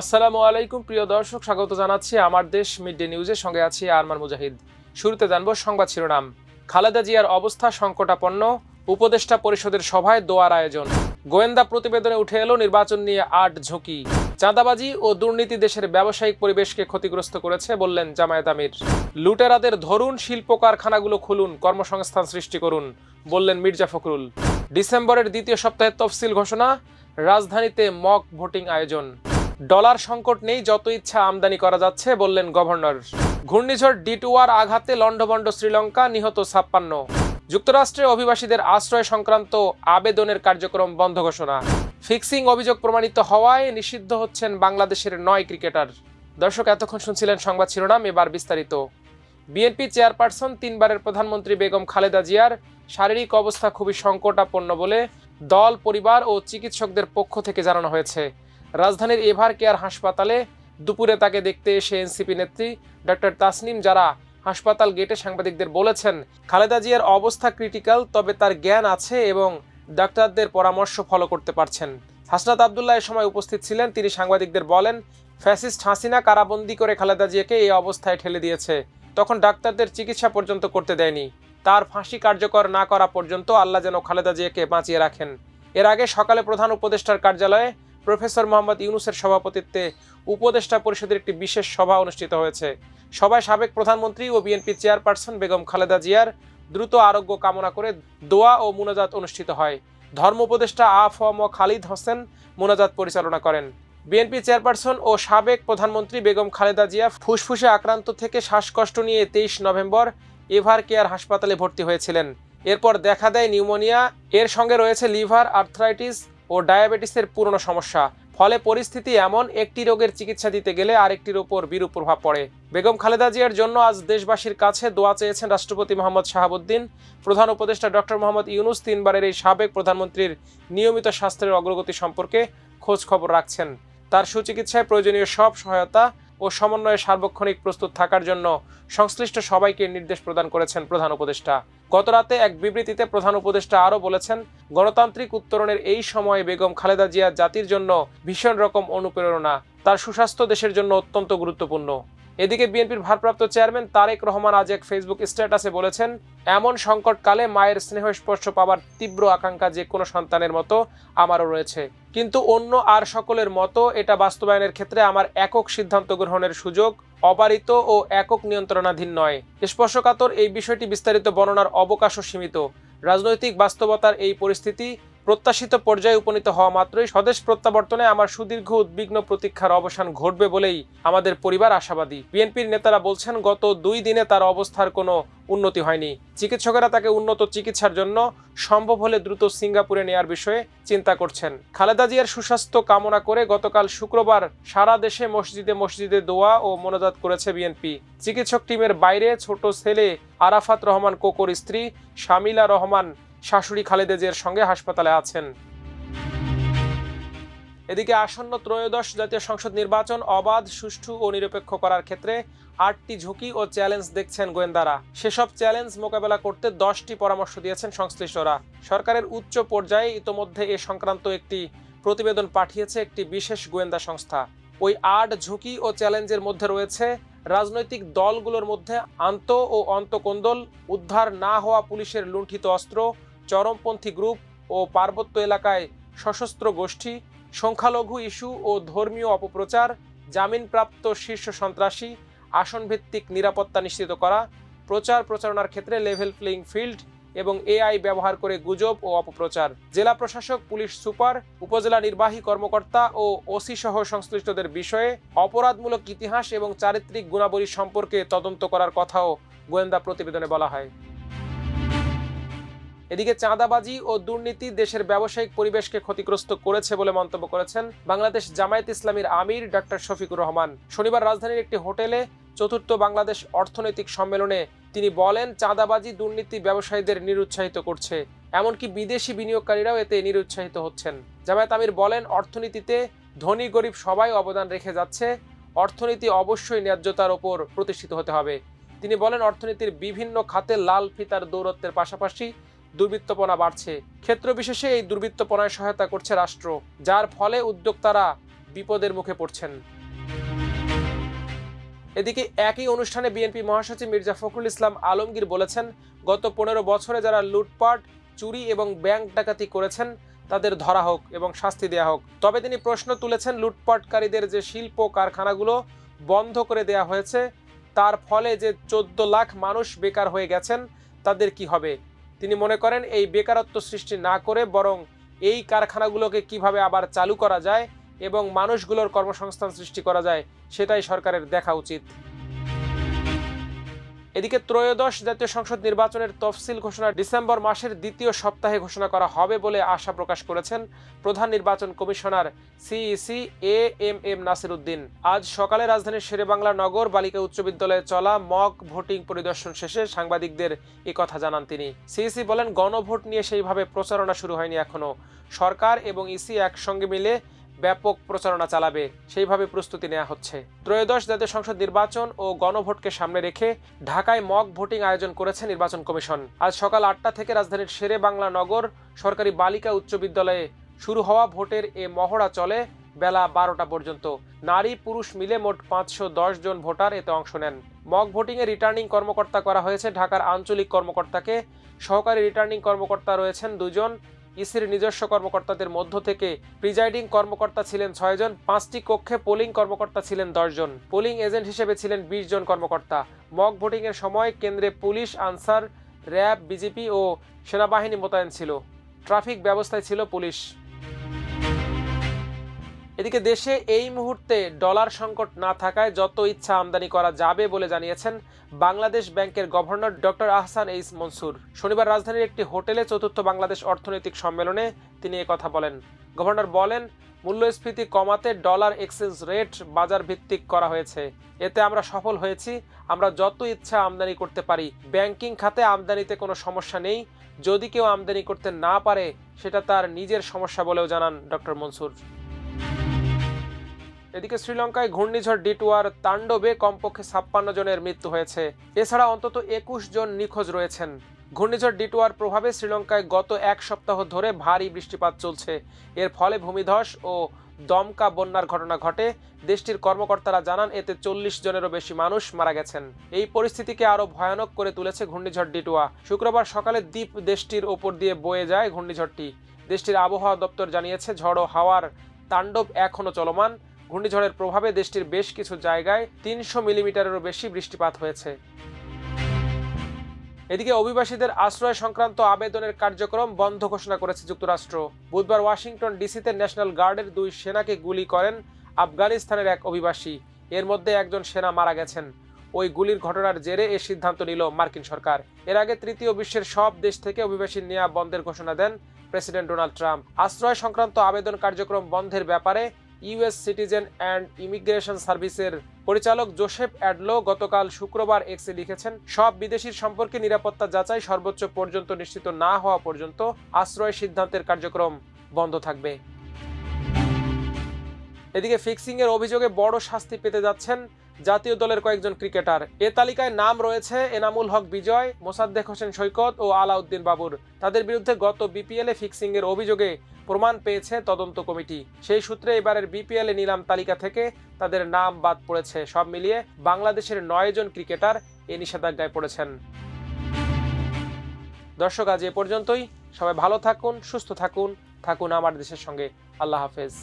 আসসালামু আলাইকুম, প্রিয় দর্শক, স্বাগত জানাচ্ছি আমার দেশ মিড ডে নিউজের সঙ্গে আছি আরমান মুজাহিদ। শুরুতে জানব সংবাদ শিরোনাম। খালেদা জিয়ার অবস্থা সংকটাপন্ন, উপদেষ্টা পরিষদের সভায় দোয়ার আয়োজন। গোয়েন্দা প্রতিবেদনে উঠে এলো নির্বাচন নিয়ে আট ঝুঁকি। চাঁদাবাজি ও দুর্নীতি দেশের ব্যবসায়িক পরিবেশকে ক্ষতিগ্রস্ত করেছে বললেন জামায়াত আমির। লুটেরাদের ধরুন শিল্প কারখানাগুলো খুলুন, কর্মসংস্থান সৃষ্টি করুন, বললেন মির্জা ফখরুল। ডিসেম্বরের দ্বিতীয় সপ্তাহে তফসিল ঘোষণা, রাজধানীতে মক ভোটিং আয়োজন। ডলার সংকট নেই, যত ইচ্ছা আমদানি করা যাচ্ছে, বললেন গভর্নর। ঘূর্ণিঝড় ডিটুয়ার আঘাতে লন্ডভন্ড শ্রীলঙ্কা, নিহত ছাপ্পান্ন। যুক্তরাষ্ট্রে অভিবাসীদের আশ্রয় সংক্রান্ত আবেদনের কার্যক্রম বন্ধ ঘোষণা। ফিক্সিং অভিযোগ প্রমাণিত হওয়ায় নিষিদ্ধ হচ্ছেন বাংলাদেশের নয় ক্রিকেটার। দর্শক, এতক্ষণ শুনছিলেন সংবাদ শিরোনাম, এবার বিস্তারিত। বিএনপি চেয়ারপারসন তিনবারের প্রধানমন্ত্রী বেগম খালেদা জিয়ার শারীরিক অবস্থা খুবই সংকটাপন্ন বলে দল, পরিবার ও চিকিৎসকদের পক্ষ থেকে জানানো হয়েছে। রাজধানীর এভার কেয়ার হাসপাতালে দুপুরে তাকে দেখতে এসে এনসিপি নেত্রী ডক্টর তাসনিম যারা হাসপাতাল গেটে সাংবাদিকদের বলেছেন, খালেদা জিয়ার অবস্থা ক্রিটিক্যাল, তবে তার জ্ঞান আছে এবং ডাক্তারদের পরামর্শ ফলো করতে পারছেন। হাসনাত আবদুল্লাহ এ সময় উপস্থিত ছিলেন, তিনি সাংবাদিকদের বলেন, ফ্যাসিস্ট হাসিনা কারাবন্দি করে খালেদা জিয়াকে এই অবস্থায় ঠেলে দিয়েছে। তখন ডাক্তারদের চিকিৎসা পর্যন্ত করতে দেয়নি। তার ফাঁসি কার্যকর না করা পর্যন্ত আল্লাহ যেন খালেদা জিয়াকে বাঁচিয়ে রাখেন। এর আগে সকালে প্রধান উপদেষ্টার কার্যালয়ে প্রফেসর মোহাম্মদ ইউনুসের সভাপতিত্বে উপদেষ্টা পরিষদের একটি বিশেষ সভা অনুষ্ঠিত হয়েছে। সভায় সাবেক প্রধানমন্ত্রী ও বিএনপি চেয়ারপারসন বেগম খালেদা জিয়ার দ্রুত আরোগ্য কামনা করে দোয়া ও মুনাজাত অনুষ্ঠিত হয়। ধর্ম উপদেষ্টা ম খালিদ হোসেন মোনাজাত পরিচালনা করেন। বিএনপি চেয়ারপারসন ও সাবেক প্রধানমন্ত্রী বেগম খালেদা জিয়া ফুসফুসে আক্রান্ত থেকে শ্বাসকষ্ট নিয়ে তেইশ নভেম্বর এভার কেয়ার হাসপাতালে ভর্তি হয়েছিলেন। এরপর দেখা দেয় নিউমোনিয়া। এর সঙ্গে রয়েছে লিভার আর্থ্রাইটিস ও ডায়াবেটিসের পুরনো সমস্যা। ফলে পরিস্থিতি এমন, একটি রোগের চিকিৎসা দিতে গেলে আরেকটির ওপর বিরূপ প্রভাব পড়ে। বেগম খালেদা জিয়ার জন্য আজ দেশবাসীর কাছে দোয়া চেয়েছেন রাষ্ট্রপতি মোহাম্মদ শাহাবুদ্দিন। প্রধান উপদেষ্টা ডক্টর মোহাম্মদ ইউনুস তিনবারের এই সাবেক প্রধানমন্ত্রীর নিয়মিত স্বাস্থ্যের অগ্রগতি সম্পর্কে খোঁজ খবর রাখছেন। তার সুচিকিৎসায় প্রয়োজনীয় সব সহায়তা ও সমন্বয়ে সার্বক্ষণিক প্রস্তুত থাকার জন্য সংশ্লিষ্ট সবাইকে নির্দেশ প্রদান করেছেন প্রধান উপদেষ্টা। গতরাতে এক বিবৃতিতে প্রধান উপদেষ্টা আরও বলেছেন, গণতান্ত্রিক উত্তরণের এই সময়ে বেগম খালেদা জিয়া জাতির জন্য ভীষণ রকম অনুপ্রেরণা। তার সুস্বাস্থ্য দেশের জন্য অত্যন্ত গুরুত্বপূর্ণ। এদিকে বিএনপির ভারপ্রাপ্ত চেয়ারম্যান তারেক রহমান আজ এক ফেসবুক স্ট্যাটাসে বলেছেন, এমন সংকটকালে মায়ের স্নেহ স্পর্শ পাবার তীব্র আকাঙ্ক্ষা যে কোনো সন্তানের মতো আমারও রয়েছে। কিন্তু অন্য আর সকলের মতো এটা বাস্তবায়নের ক্ষেত্রে আমার একক সিদ্ধান্ত গ্রহণের সুযোগ অবারিত ও একক নিয়ন্ত্রণাধীন নয়। স্পর্শকাতর এই বিষয়টি বিস্তারিত বর্ণনার অবকাশও সীমিত। রাজনৈতিক বাস্তবতার এই পরিস্থিতি প্রত্যাশিত পর্যায়ে উপনীত হওয়া মাত্রই স্বদেশ প্রত্যাবর্তনে আমার সুদীর্ঘ উদ্বিগ্ন প্রতীক্ষার অবসান ঘটবে বলেই আমাদের পরিবার আশাবাদী। বিএনপির নেতারা বলছেন, গত দুই দিনে তার অবস্থার কোনো উন্নতি হয়নি। চিকিৎসকেরা তাকে উন্নত চিকিৎসার জন্য সম্ভব হলে দ্রুত সিঙ্গাপুরে নেয়ার বিষয়ে চিন্তা করছেন। খালেদা জিয়ার সুস্বাস্থ্য কামনা করে গতকাল শুক্রবার সারা দেশে মসজিদে মসজিদে দোয়া ও মোনাজাত করেছে বিএনপি। চিকিৎসক টিমের বাইরে ছোট ছেলে আরাফাত রহমান কোকর স্ত্রী শামিলা রহমান শাশুড়ি খালেদা জিয়ার সঙ্গে হাসপাতালে আছেন। এদিকে আসন্ন ত্রয়োদশ জাতীয় সংসদ নির্বাচন অবাধ, সুষ্ঠু ও নিরপেক্ষ করার ক্ষেত্রে আটটি ঝুঁকি ও চ্যালেঞ্জ দেখছেন গোয়েন্দারা। সেসব চ্যালেঞ্জ মোকাবেলা করতে দশটি পরামর্শ দিয়েছেন সংশ্লিষ্টরা। সরকারের উচ্চ পর্যায়ে ইতোমধ্যে এ সংক্রান্ত একটি প্রতিবেদন পাঠিয়েছে একটি বিশেষ গোয়েন্দা সংস্থা। ওই আট ঝুঁকি ও চ্যালেঞ্জের মধ্যে রয়েছে রাজনৈতিক দলগুলোর মধ্যে আন্ত ও অন্তকোন্দল, উদ্ধার না হওয়া পুলিশের লুণ্ঠিত অস্ত্র চরমপন্থী গ্রুপ ও পার্বত্য এলাকায় সশস্ত্র গোষ্ঠী, সংখ্যালঘু ইস্যু ও ধর্মীয় অপপ্রচার, জামিনপ্রাপ্ত শীর্ষ সন্ত্রাসী, আসনভিত্তিক নিরাপত্তা নিশ্চিত করা, প্রচার প্রচারণার ক্ষেত্রে লেভেল প্লেইং ফিল্ড এবং এআই ব্যবহার করে গুজব ও অপপ্রচার। জেলা প্রশাসক, পুলিশ সুপার, উপজেলা নির্বাহী কর্মকর্তা ও ওসি সহ সংশ্লিষ্টদের বিষয়ে অপরাধমূলক ইতিহাস এবং চারিত্রিক গুণাবলী সম্পর্কে তদন্ত করার কথাও গোয়েন্দা প্রতিবেদনে বলা হয়। এদিকে চাঁদাবাজি ও দুর্নীতি দেশের ব্যবসায়িক পরিবেশকে ক্ষতিগ্রস্ত করেছে বলে মন্তব্য করেছেন বাংলাদেশ জামায়াত ইসলামীর আমির ডক্টর শফিকুর রহমান। শনিবার রাজধানীর একটি হোটেলে চতুর্থ বাংলাদেশ অর্থনৈতিক সম্মেলনে তিনি বলেন, চাঁদাবাজি, দুর্নীতি ব্যবসায়ীদের নিরুৎসাহিত করছে। এমনকি বিদেশি বিনিয়োগকারীরাও এতে নিরুৎসাহিত হচ্ছেন। জামায়াত আমির বলেন, অর্থনীতিতে ধনী গরিব সবাই অবদান রেখে যাচ্ছে। অর্থনীতি অবশ্যই ন্যায্যতার ওপর প্রতিষ্ঠিত হতে হবে। তিনি বলেন, অর্থনীতির বিভিন্ন খাতে লাল ফিতার দৌরত্বের পাশাপাশি দুর্বৃত্তপনা বাড়ছে। ক্ষেত্র বিশেষে এই দুর্বৃত্তপনায় সহায়তা করছে রাষ্ট্র, যার ফলে উদ্যোক্তারা বিপদের মুখে পড়ছেন। এদিকে একই অনুষ্ঠানে বিএনপি মহাসচিব মির্জা ফখরুল ইসলাম আলমগীর বলেছেন, গত পনেরো বছরে যারা লুটপাট, চুরি এবং ব্যাংক ডাকাতি করেছেন, তাদের ধরা হোক এবং শাস্তি দেয়া হোক। তবে তিনি প্রশ্ন তুলেছেন, লুটপাটকারীদের যে শিল্প কারখানাগুলো বন্ধ করে দেয়া হয়েছে, তার ফলে যে চোদ্দ লাখ মানুষ বেকার হয়ে গেছেন, তাদের কি হবে? তিনি মনে করেন এই বেকারত্ব সৃষ্টি না করে বরং এই কারখানাগুলোকে কীভাবে আবার চালু করা যায় এবং মানুষগুলোর কর্মসংস্থান সৃষ্টি করা যায়, সেটাই সরকারের দেখা উচিত। এদিকে ত্রয়োদশ জাতীয় সংসদ নির্বাচনের তফসিল ঘোষণা ডিসেম্বর মাসের দ্বিতীয় সপ্তাহে ঘোষণা করা হবে বলে আশা প্রকাশ করেছেন প্রধান নির্বাচন commissioner CEC A M M Nasir Uddin. আজ সকালে রাজধানীর শেরেবাংলা নগর বালিকা উচ্চ বিদ্যালয়ে চলা মক ভোটিং পরিদর্শন শেষে সাংবাদিকদের এ কথা জানান তিনি। সিইসি বলেন, গণভোট নিয়ে সেইভাবে প্রচারণা শুরু হয়নি এখনও। সরকার এবং ইসি একসঙ্গে মিলে ব্যাপক প্রচারণা চালাবে, সেইভাবে প্রস্তুতি নেওয়া হচ্ছে। ত্রয়োদশ জাতীয় সংসদ নির্বাচন ও গণভোটকে সামনে রেখে ঢাকায় মক ভোটিং আয়োজন করেছে নির্বাচন কমিশন। আজ সকাল আটটা থেকে রাজধানীর শেরে বাংলা নগর সরকারি বালিকা উচ্চ বিদ্যালয়ে শুরু হওয়া ভোটের এ মহড়া চলে বেলা বারোটা পর্যন্ত। নারী পুরুষ মিলে মোট পাঁচশো দশ জন ভোটার এতে অংশ নেন। মক ভোটিংয়ে রিটার্নিং কর্মকর্তা করা হয়েছে ঢাকার আঞ্চলিক কর্মকর্তাকে। সহকারী রিটার্নিং কর্মকর্তা রয়েছেন দুজন। ইসির নিজস্ব কর্মকর্তাদের মধ্য থেকে প্রিজাইডিং কর্মকর্তা ছিলেন ছয়জন, পাঁচটি কক্ষে পোলিং কর্মকর্তা ছিলেন দশজন। পোলিং এজেন্ট হিসেবে ছিলেন বিশ জন কর্মকর্তা। মক ভোটিংয়ের সময় কেন্দ্রে পুলিশ, আনসার, র্যাব, বিজেপি ও সেনাবাহিনী মোতায়েন ছিল। ট্রাফিক ব্যবস্থায় ছিল পুলিশ। এদিকে দেশে এই মুহূর্তে ডলার সংকট না থাকায় যত ইচ্ছা আমদানি করা যাবে বলে জানিয়েছেন বাংলাদেশ ব্যাংকের governor doctor Ahsan H Mansur. শনিবার রাজধানীর একটি হোটেলে চতুর্থ বাংলাদেশ অর্থনৈতিক সম্মেলনে তিনি কথা বলেন। গভর্নর বলেন, মূল্যস্ফীতি কমাতে ডলার এক্সচেঞ্জ রেট বাজার ভিত্তিক করা হয়েছে। এতে আমরা সফল হয়েছি, আমরা যত ইচ্ছা আমদানি করতে পারি। ব্যাংকিং খাতে আমদানিতে কোনো সমস্যা নেই, যদি কেউ আমদানি করতে না পারে, সেটা তার নিজের সমস্যা বলেও জানান ডক্টর মনসুর। এদিকে শ্রীলঙ্কায় ঘূর্ণিঝড় ডিটুয়ার তাণ্ডবে কমপক্ষে ছাপ্পান্ন জনের মৃত্যু হয়েছে। এছাড়া অন্তত একুশ জন নিখোঁজ রয়েছেন। ঘূর্ণিঝড় ডিটুয়ার প্রভাবে শ্রীলঙ্কায় গত এক সপ্তাহ ধরে ভারী বৃষ্টিপাত চলছে। এর ফলে ভূমিধস ও দমকা বন্যার ঘটনা ঘটে। দেশটির কর্মকর্তারা জানান, এতে চল্লিশ জনেরও বেশি মানুষ মারা গেছেন। এই পরিস্থিতিকে আরও ভয়ানক করে তুলেছে ঘূর্ণিঝড় ডিটুয়া। শুক্রবার সকালে দ্বীপ দেশটির ওপর দিয়ে বয়ে যায় ঘূর্ণিঝড়টি। দেশটির আবহাওয়া দপ্তর জানিয়েছে, ঝড়ো হাওয়ার তাণ্ডব এখনও চলমান। ঘূর্ণিঝড়ের প্রভাবে দেশটির বেশ কিছু জায়গায় তিনশো মিলিমিটারেরও বেশি বৃষ্টিপাত হয়েছে। এদিকে অভিবাসীদের আশ্রয় সংক্রান্ত আবেদনের কার্যক্রম বন্ধ ঘোষণা করেছে যুক্তরাষ্ট্র। বুধবার ওয়াশিংটন ডিসিতে ন্যাশনাল গার্ডের দুই সেনাকে গুলি করেন আফগানিস্তানের এক অভিবাসী। এর মধ্যে একজন সেনা মারা গেছেন। ওই গুলির ঘটনার জেরে এ সিদ্ধান্ত নিল মার্কিন সরকার। এর আগে তৃতীয় বিশ্বের সব দেশ থেকে অভিবাসী নেয়া বন্ধের ঘোষণা দেন প্রেসিডেন্ট ডোনাল্ড ট্রাম্প। আশ্রয় সংক্রান্ত আবেদন কার্যক্রম বন্ধের ব্যাপারে ইউএস সিটিজেন অ্যান্ড ইমিগ্রেশন সার্ভিসের পরিচালক জোসেফ অ্যাডলো গতকাল শুক্রবার এক্সে লিখেছেন, সব বিদেশির সম্পর্কে নিরাপত্তা যাচাই সর্বোচ্চ পর্যন্ত নিশ্চিত না হওয়া পর্যন্ত আশ্রয় সিদ্ধান্তের কার্যক্রম বন্ধ থাকবে। এদিকে ফিক্সিং এর অভিযোগে বড় শাস্তি পেতে যাচ্ছেন জাতীয় দলের কয়েকজন ক্রিকেটার। এ তালিকায় নাম রয়েছে এনামুল হক বিজয়, মোসাদ্দেক হোসেন সৈকত ও আলাউদ্দিন বাবুর। তাদের বিরুদ্ধে গত বিপিএল ফিক্সিং এর অভিযোগে প্রমাণ পেয়েছে তদন্ত কমিটি। সেই সূত্রে এবারের বিপিএল এ নিলাম তালিকা থেকে তাদের নাম বাদ পড়েছে সব মিলিয়ে বাংলাদেশের নয় জন ক্রিকেটার এ নিষেধাজ্ঞায় পড়েছেন। দর্শক, আজ এ পর্যন্তই। সবাই ভালো থাকুন, সুস্থ থাকুন। থাকুন আমার দেশের সঙ্গে। আল্লাহ হাফেজ।